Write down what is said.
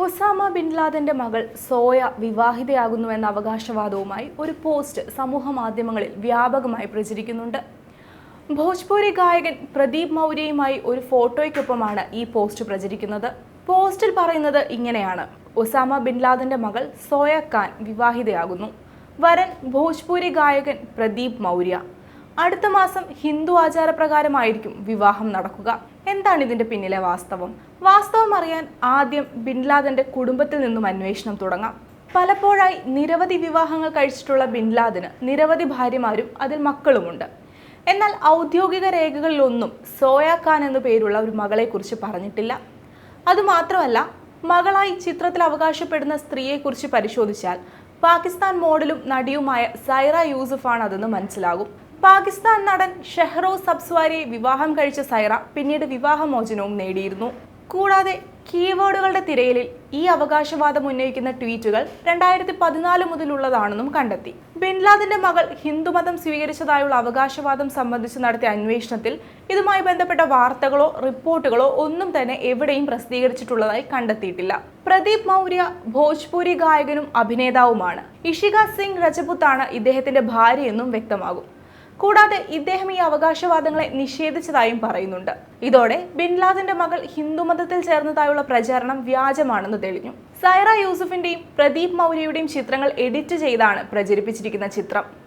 Osama bin ലാദന്റെ മകൾ soya വിവാഹിതയാകുന്നുവെന്ന അവകാശവാദവുമായി ഒരു post സമൂഹ മാധ്യമങ്ങളിൽ വ്യാപകമായി പ്രചരിക്കുന്നുണ്ട്. ഭോജ്പുരി ഗായകൻ പ്രദീപ് മൗര്യയുമായി ഒരു ഫോട്ടോയ്ക്കൊപ്പമാണ് ഈ പോസ്റ്റ് പ്രചരിക്കുന്നത്. പോസ്റ്റിൽ പറയുന്നത് ഇങ്ങനെയാണ്. ഒസാമ ബിൻ ലാദന്റെ മകൾ സോയ ഖാൻ വിവാഹിതയാകുന്നു. വരൻ ഭോജ്പുരി ഗായകൻ പ്രദീപ് മൗര്യ. അടുത്ത മാസം ഹിന്ദു ആചാരപ്രകാരമായിരിക്കും വിവാഹം നടക്കുക. എന്താണ് ഇതിന്റെ പിന്നിലെ വാസ്തവം? വാസ്തവം അറിയാൻ ആദ്യം ബിൻലാദന്റെ കുടുംബത്തിൽ നിന്നും അന്വേഷണം തുടങ്ങാം. പലപ്പോഴായി നിരവധി വിവാഹങ്ങൾ കഴിച്ചിട്ടുള്ള ബിൻ ലാദന് നിരവധി ഭാര്യമാരും അതിൽ മക്കളുമുണ്ട്. എന്നാൽ ഔദ്യോഗിക രേഖകളിലൊന്നും സോയ ഖാൻ എന്നു പേരുള്ള ഒരു മകളെക്കുറിച്ച് പറഞ്ഞിട്ടില്ല. അതുമാത്രമല്ല മകളായി ചിത്രത്തിൽ അവകാശപ്പെടുന്ന സ്ത്രീയെക്കുറിച്ച് പരിശോധിച്ചാൽ പാകിസ്ഥാൻ മോഡലും നടിയുമായ സൈറ യൂസുഫാണ് അതെന്ന് മനസ്സിലാകും. പാകിസ്ഥാൻ നടൻ ഷെഹ്റോ സബ്സ്വാരിയെ വിവാഹം കഴിച്ച സൈറ പിന്നീട് വിവാഹമോചനവും നേടിയിരുന്നു. കൂടാതെ കീവേഡുകളുടെ തിരയലിൽ ഈ അവകാശവാദം ഉന്നയിക്കുന്ന ട്വീറ്റുകൾ രണ്ടായിരത്തി പതിനാല് മുതലുള്ളതാണെന്നും കണ്ടെത്തി. ബിൻലാദിന്റെ മകൾ ഹിന്ദുമതം സ്വീകരിച്ചതായുള്ള അവകാശവാദം സംബന്ധിച്ച് നടത്തിയ അന്വേഷണത്തിൽ ഇതുമായി ബന്ധപ്പെട്ട വാർത്തകളോ റിപ്പോർട്ടുകളോ ഒന്നും തന്നെ എവിടെയും പ്രസിദ്ധീകരിച്ചിട്ടുള്ളതായി കണ്ടെത്തിയിട്ടില്ല. പ്രദീപ് മൗര്യ ഭോജ്പുരി ഗായകനും അഭിനേതാവുമാണ്. ഇഷിക സിംഗ് രജപുത്താണ് ഇദ്ദേഹത്തിന്റെ ഭാര്യയെന്നും വ്യക്തമാകും. കൂടാതെ ഇദ്ദേഹം ഈ അവകാശവാദങ്ങളെ നിഷേധിച്ചതായും പറയുന്നുണ്ട്. ഇതോടെ ബിൻലാദിന്റെ മകൾ ഹിന്ദുമതത്തിൽ ചേർന്നതായുള്ള പ്രചാരണം വ്യാജമാണെന്ന് തെളിഞ്ഞു. സൈറ യൂസുഫിന്റെയും പ്രദീപ് മൗര്യയുടെയും ചിത്രങ്ങൾ എഡിറ്റ് ചെയ്താണ് പ്രചരിപ്പിച്ചിരിക്കുന്ന ചിത്രം.